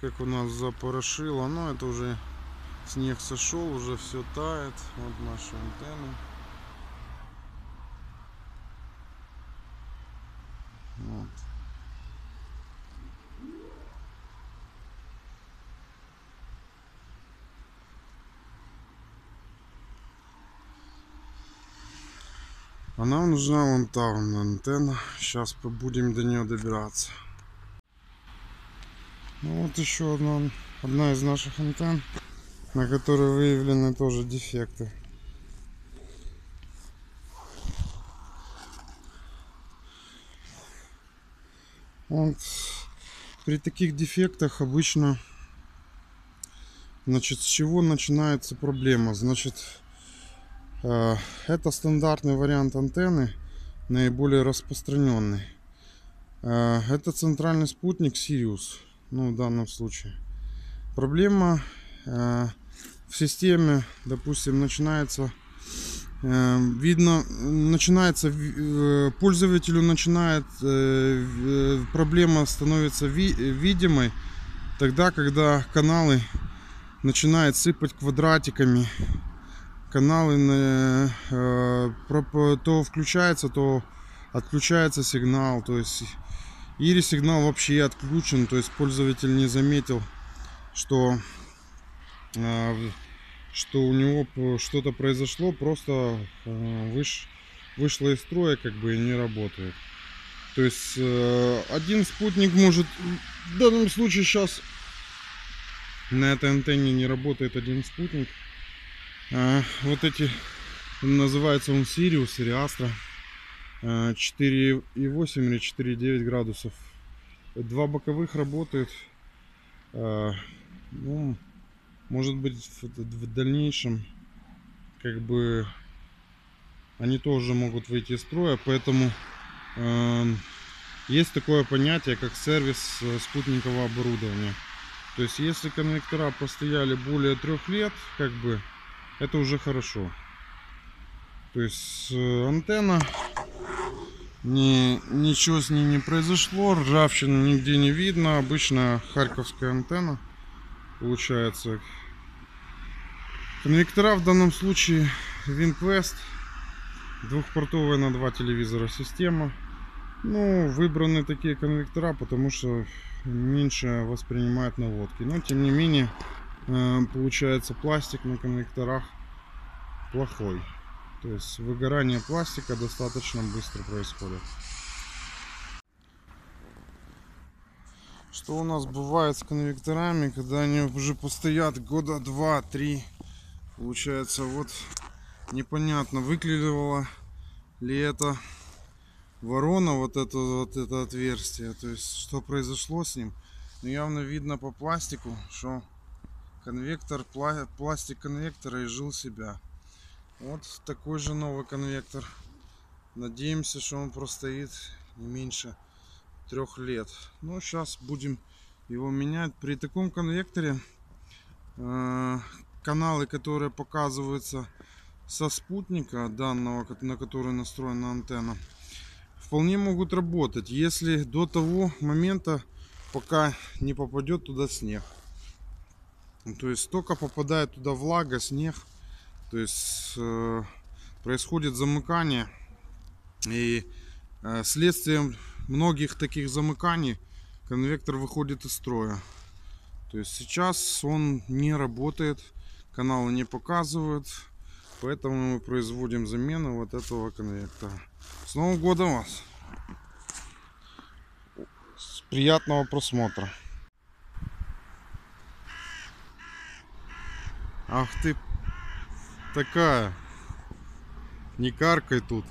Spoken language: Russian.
как у нас запорошило. Но это уже снег сошел, уже все тает. Вот наши антенны. Вот. А нам нужна вон та вон антенна. Сейчас будем до нее добираться. Ну вот еще одна, одна из наших антенн, на которой выявлены тоже дефекты. Вот. При таких дефектах обычно значит с чего начинается проблема значит э, это стандартный вариант антенны наиболее распространенный Э, это центральный спутник Sirius ну в данном случае. Проблема э, в системе допустим начинается э, видно начинается э, пользователю начинает э, э, проблема становится ви- видимой тогда когда каналы начинает сыпать квадратиками. Каналы на- э, про- то включается то отключается сигнал то есть или сигнал вообще отключен то есть пользователь не заметил что э, что у него что-то произошло просто э, выш- вышло из строя как бы и не работает. То есть э, один спутник может в данном случае сейчас на этой антенне не работает один спутник. Вот эти называется он Sirius или Э, 4,8 или 4,9 градусов. Два боковых работают Э, ну, может быть в, дальнейшем как бы они тоже могут выйти из строя поэтому эм, есть такое понятие как сервис э, спутникового оборудования. То есть если конвектора простояли более трех лет как бы это уже хорошо. То есть э, антенна ни, ничего с ней не произошло ржавчины нигде не видно обычная харьковская антенна получается. Конвектора в данном случае Windwest двухпортовая на два телевизора система. Ну выбраны такие конвектора потому что меньше воспринимает наводки. Но тем не менее э, получается пластик на конвекторах плохой то есть выгорание пластика достаточно быстро происходит. Что у нас бывает с конвекторами когда они уже постоят года два-три получается вот непонятно выклевала ли это ворона вот это вот это отверстие. То есть что произошло с ним? Но явно видно по пластику что конвектор пла- пластик конвектора изжил себя вот такой же новый конвектор. Надеемся что он простоит не меньше трех лет. Ну сейчас будем его менять. При таком конвекторе э, каналы которые показываются со спутника данного на который настроена антенна вполне могут работать если до того момента пока не попадет туда снег. То есть только попадает туда влага снег то есть э, происходит замыкание и э, следствием многих таких замыканий конвектор выходит из строя. То есть сейчас он не работает каналы не показывают поэтому мы производим замену вот этого конвектора. С новым годом вас! С приятного просмотра! Ах ты такая. Не каркай тут